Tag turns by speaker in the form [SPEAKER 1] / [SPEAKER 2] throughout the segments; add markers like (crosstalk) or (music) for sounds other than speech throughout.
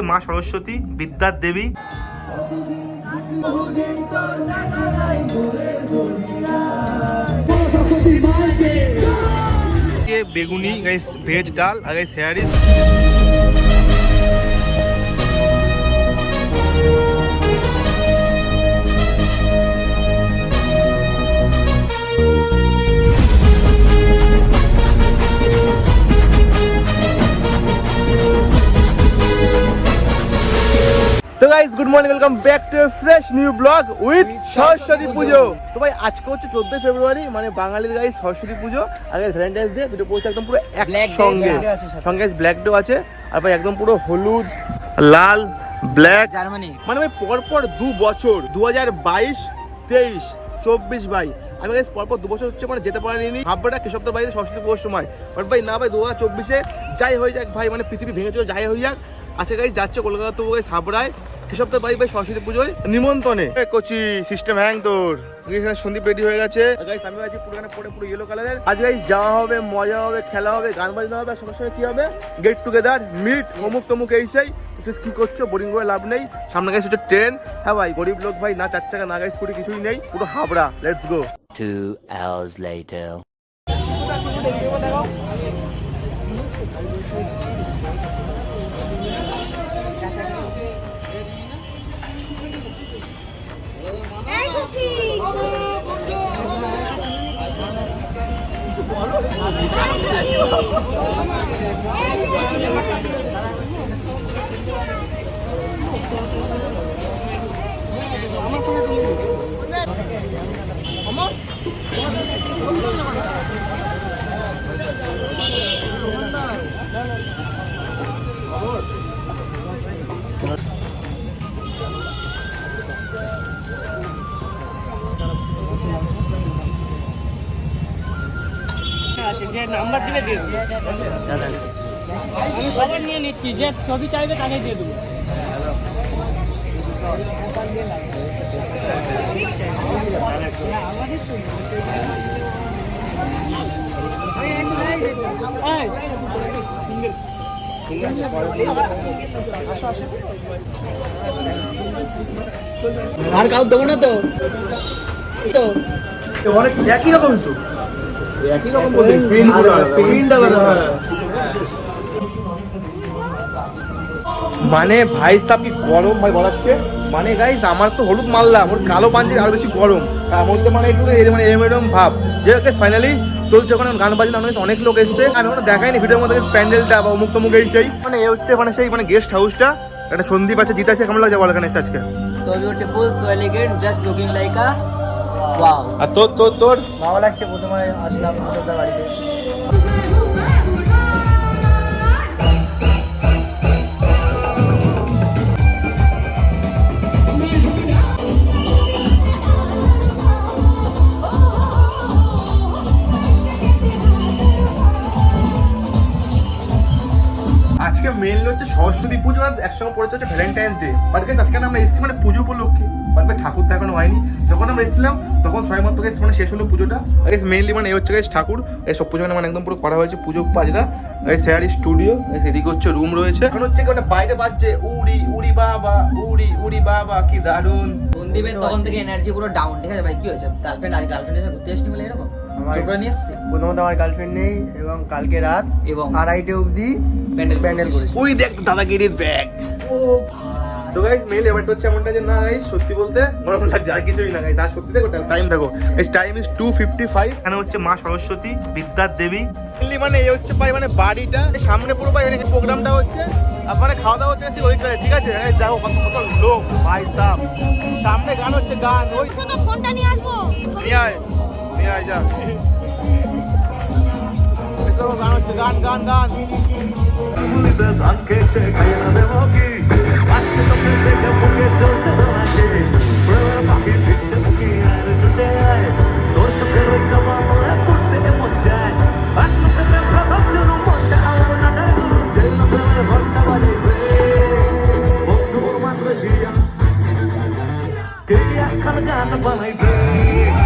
[SPEAKER 1] হচ্ছে মা সরস্বতী বিদ্যার দেবী। বেগুনি গাইস ভেজ ডাল আর guys হেয়ারিস guys good morning welcome back to fresh new blog with Saraswati Pujo তো ভাই আজকে হচ্ছে চোদ্দই ফেব্রুয়ারি মানে বাঙালির গাইস সরস্বতী পুজো আগে ভ্যালেন্টাইন্স ডে দুটো পড়ছে একদম পুরো
[SPEAKER 2] আছে সাথে।
[SPEAKER 1] সঙ্গে ব্ল্যাক ডে আছে আর ভাই একদম পুরো হলুদ লাল ব্ল্যাক
[SPEAKER 2] জার্মানি।
[SPEAKER 1] মানে ভাই পরপর দু বছর দু হাজার বাইশ তেইশ চব্বিশ ভাই। আমি গাইস পরপর দু বছর হচ্ছে মানে যেতে পারিনি। ভাববাটা কৃষকদের বাড়িতে সরস্বতী পুজোর সময়। বাট ভাই না ভাই দু হাজার চব্বিশে যাই হয়ে যাক ভাই মানে পৃথিবী ভেঙে চলে যাই হয়ে যাক। আজকে গাইস যাচ্ছে কলকাতা তো গাইস হাবড়ায়। কৃষকদের বাড়ি ভাই সরস্বতী পুজোয় নিমন্ত্রণে। কোচি সিস্টেম হ্যাং তোর। এখানে সন্দীপ রেডি হয়ে গেছে। গাইস আমি আছি পুরো পরে পুরো ইয়েলো কালারের আজ গাইস যাওয়া হবে মজা হবে খেলা হবে গান বাজনা হবে আর সবার সঙ্গে কি হবে? গেট টুগেদার মিট অমুক তমুক এই সেই। কি করছ? বোরিং করে লাভ নেই। সামনে গাইস হচ্ছে ট্রেন হ্যাঁ ভাই গরিব লোক ভাই না চার চাকা না গাইস স্কুটি কিছুই নেই। পুরো Habra let's go
[SPEAKER 3] Two hours later.
[SPEAKER 4] Oh, (laughs)
[SPEAKER 5] আছে যে নাম্বার দিলে দিয়ে দেবো। আমি সবার নিয়ে নিচ্ছি যে ছবি চাইবে তাকে দিয়ে দেবো।
[SPEAKER 2] আর কাউ দেবো না তো? তো
[SPEAKER 1] অনেক একই রকম তো। একই রকম বলতে প্রিন্ট মানে ভাই সাহেব কি গরম ভাই বলাজকে মানে গাইস আমার তো হলুদ মারলাম ওর কালো পাঞ্জি আরও বেশি গরম। তার মধ্যে মানে একটু মানে এরম এরম ভাব। যে ওকে ফাইনালি চলছে ওখানে গান বাজনা অনেক অনেক লোক এসছে আমি ওখানে দেখাইনি ভিডিওর মধ্যে প্যান্ডেলটা বা অমুক তমুক এই সেই। মানে এ হচ্ছে মানে সেই মানে গেস্ট হাউসটা একটা সন্দীপ আছে জিত আছে কেমন লাগছে বল এখানে এসে আজকে?
[SPEAKER 2] So beautiful so elegant just looking like a
[SPEAKER 1] আর তোর তোর তোর?
[SPEAKER 2] ভালো লাগছে প্রথমে আসলাম বাড়িতে।
[SPEAKER 1] আজকে মেনলি হচ্ছে সরস্বতী পুজো আর একসঙ্গে পড়েছে হচ্ছে ভ্যালেন্টাইন্স ডে বাট আজকে আমরা এসেছি মানে পুজো উপলক্ষে। বাট ঠাকুর তো এখনও হয়নি। যখন আমরা এসেছিলাম তখন ছয় মাত্র গাইস মানে শেষ হলো পুজোটা। গাইস মেনলি মানে এই হচ্ছে গাইস ঠাকুর। এই সব পুজো মানে একদম পুরো করা হয়েছে পুজো পাজরা গাইস স্যার স্টুডিও গাইস এদিকে হচ্ছে রুম রয়েছে। এখন হচ্ছে মানে বাইরে বাজছে উড়ি উড়ি বাবা উড়ি উড়ি বাবা কি দারুণ
[SPEAKER 2] সন্দীপের তখন থেকে এনার্জি পুরো ডাউন ঠিক আছে ভাই? কি হয়েছে? গার্লফ্রেন্ড আজ গার্লফ্রেন্ডের সাথে ঘুরতে আসনি বলে এরকম?
[SPEAKER 6] প্রথমত আমার গার্লফ্রেন্ড নেই এবং কালকে রাত
[SPEAKER 2] এবং
[SPEAKER 6] আড়াইটে অবধি
[SPEAKER 2] প্যান্ডেল
[SPEAKER 6] প্যান্ডেল করেছি।
[SPEAKER 1] ওই দেখ দাদাগিরির ব্যাগ তো গাইস মেইল এবারটা হচ্ছে এমনটা যে না গাইস সত্যি বলতে গরম লাগছে আর কিছুই না গাইস আর সত্যি দেখো টাইম দেখো গাইস টাইম ইজ 2:55 এখানে হচ্ছে মা সরস্বতী বিদ্যার দেবী। মানে এই হচ্ছে ভাই মানে বাড়িটা এই সামনে পুরো ভাই এখানে প্রোগ্রামটা হচ্ছে। আপনারা খাওয়া দাওয়া হচ্ছে ওইখানে ঠিক আছে? গাইস দেখো কত কত লোক। ভাই সাহেব সামনে গান হচ্ছে গান ওই
[SPEAKER 4] শুধু ফোনটা নিয়ে আসব।
[SPEAKER 1] নিয়ে আয় নিয়ে আয় যা। এই গান হচ্ছে গান গান গান। Kırıyak kanı
[SPEAKER 7] kanı bana
[SPEAKER 1] gel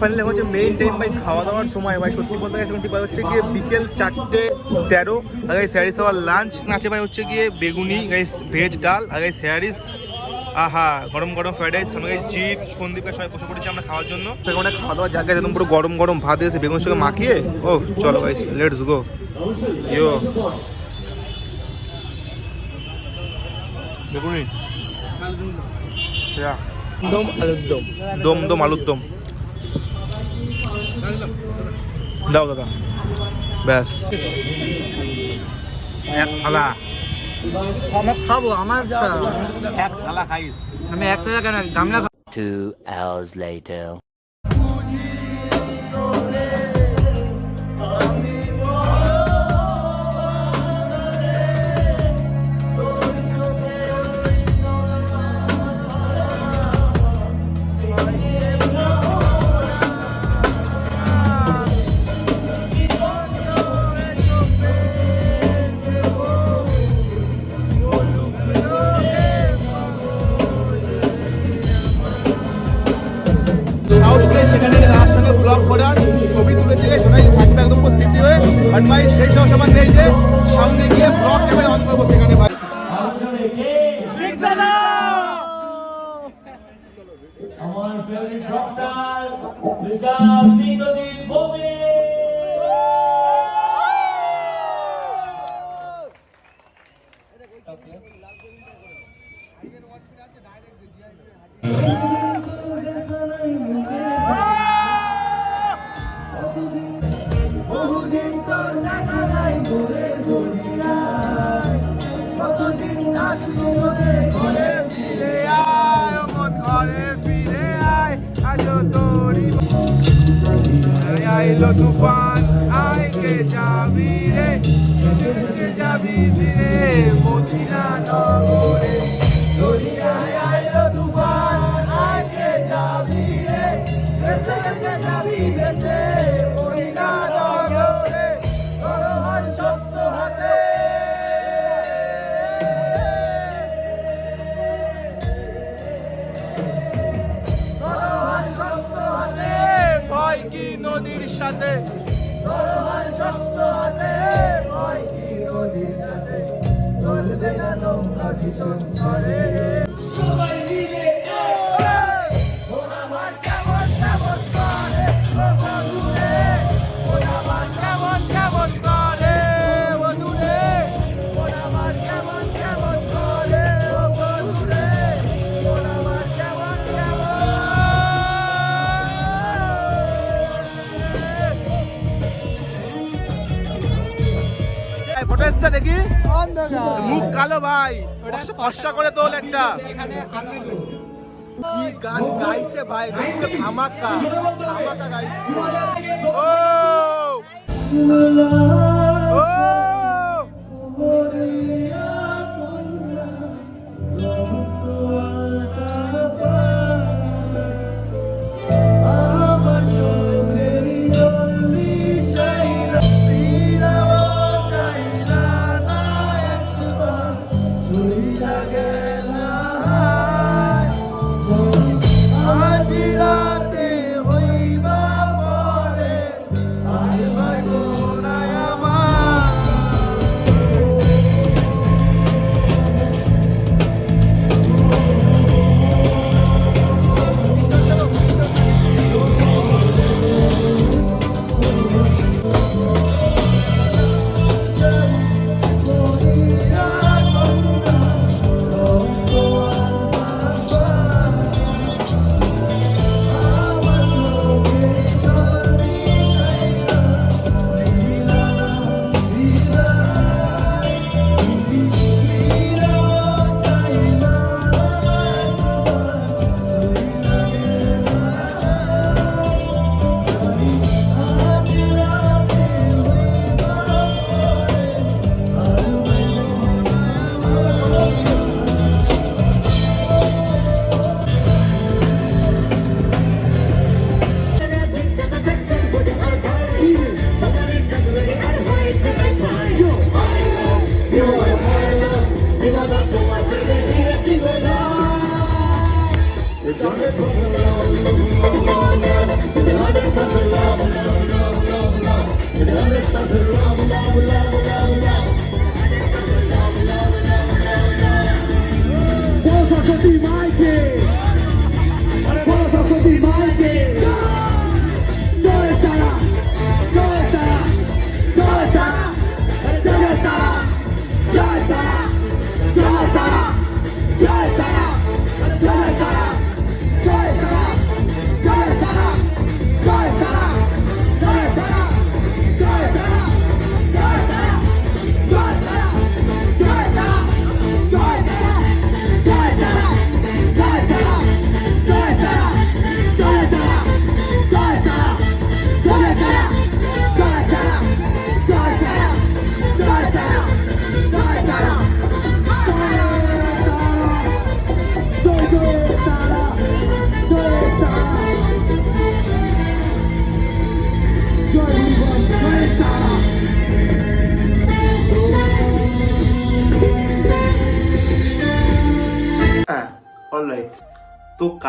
[SPEAKER 1] finally হচ্ছে মেইন টাইম ভাই খাওয়া দাওয়ার সময় ভাই। সত্যি বলতে গেলে এখন ঠিক হচ্ছে গিয়ে বিকেল চারটে তেরো। গাইস স্যারিস আবার লাঞ্চ আছে ভাই হচ্ছে গিয়ে বেগুনি গাইস ভেজ ডাল। গাইস স্যারিস আহা গরম গরম ফ্রাইড রাইস গাইস জিৎ সন্দীপের সবাই বসে পড়েছি আমরা খাওয়ার জন্য। সেখানে খাওয়া দাওয়ার জায়গায় একদম পুরো গরম গরম ভাত দিয়েছে বেগুনের সঙ্গে মাখিয়ে। ও চলো গাইস লেটস গো ইয়ো বেগুনি.
[SPEAKER 6] দম আলুর দম।
[SPEAKER 1] দম দম আলুর দম। দাও দাদা। ব্যাস। এক থালা।
[SPEAKER 6] আমার খাব আমার
[SPEAKER 1] এক থালা খাইস।
[SPEAKER 6] আমি এক টাকা কেন গামলা
[SPEAKER 3] Two hours later.
[SPEAKER 1] আমার
[SPEAKER 8] favourite rockstar mister Snigdhadeep Bhowmik
[SPEAKER 1] আইলো তুফান আইকে যাবি রে? যাবি দিরে মদিনা নগরে। হাতে কি নদীর সাথে। চলবে না নৌকা ভীষণ ঝড়ে। কালো ভাই ফর্সা করে তোল একটা। কি গান গাইছে ভাই ধামাকা ধামাকা গাইছে। ও!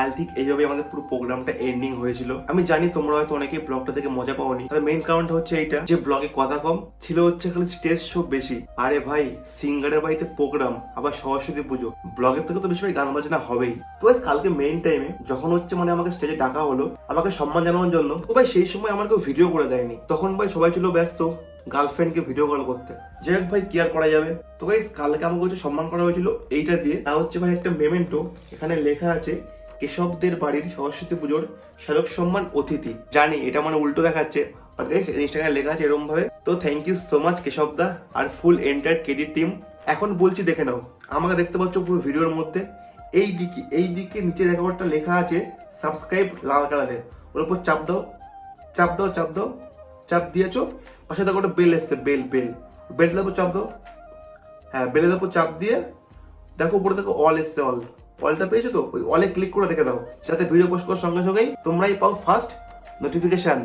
[SPEAKER 1] কাল ঠিক এইভাবে আমাদের পুরো প্রোগ্রামটা এন্ডিং হয়েছিল। আমি জানি তোমরা হয়তো অনেকে ব্লগটা থেকে মজা পাওনি। তার মেইন কারণটা হচ্ছে এইটা, যে ব্লগে কথা কম, ছিল হচ্ছে খালি স্টেজ শো বেশি। আরে ভাই, সিঙ্গারের বাড়িতে প্রোগ্রাম, আবার সরস্বতী পুজো। ব্লগের থেকে তো বেশি গান বাজনা হবেই। তো কালকে মেইন টাইমে যখন হচ্ছে মানে আমাকে স্টেজে ডাকা হলো, আমাকে সম্মান জানানোর জন্য তো ভাই সেই সময় আমার কেউ ভিডিও করে দেয়নি। তখন ভাই সবাই ছিল ব্যস্ত গার্লফ্রেন্ডকে ভিডিও কল করতে। যাই হোক ভাই, কি আর করা যাবে? তো গাইস কালকে আমাকে হচ্ছে সম্মান করা হয়েছিল এইটা দিয়ে। তা হচ্ছে ভাই একটা মেমেন্টো এখানে লেখা আছে কেশবদের বাড়ির সরস্বতী পুজোর শারক সম্মান অতিথি। জানি, এটা মানে উল্টো দেখাচ্ছে বাট ইনস্টাগ্রামে লেখা আছে এরকম ভাবে তো থ্যাংক ইউ সো মাচ কেশবদা, আর ফুল এন্টার ক্রেডিট টিম এখন বলছি, দেখে নাও, আমাকে দেখতে পাচ্ছ পুরো ভিডিওর মধ্যে। এই দিকে এই দিকে নিচে দেখা একটা লেখা আছে সাবস্ক্রাইব লাল কালারের ওর উপর চাপ দাও চাপ দাও চাপ দাও, চাপ দিয়েছ। পাশে দেখো একটা বেল এসছে বেল বেল বেলটার উপর চাপ দাও। হ্যাঁ বেলের উপর চাপ দিয়ে, দেখো উপরে দেখো অল এসছে অল অলটা পেয়েছ তো? ওই অলে ক্লিক করে দেখে দাও, যাতে ভিডিও পোস্ট করার সঙ্গে সঙ্গেই তোমরাই পাও ফার্স্ট নোটিফিকেশন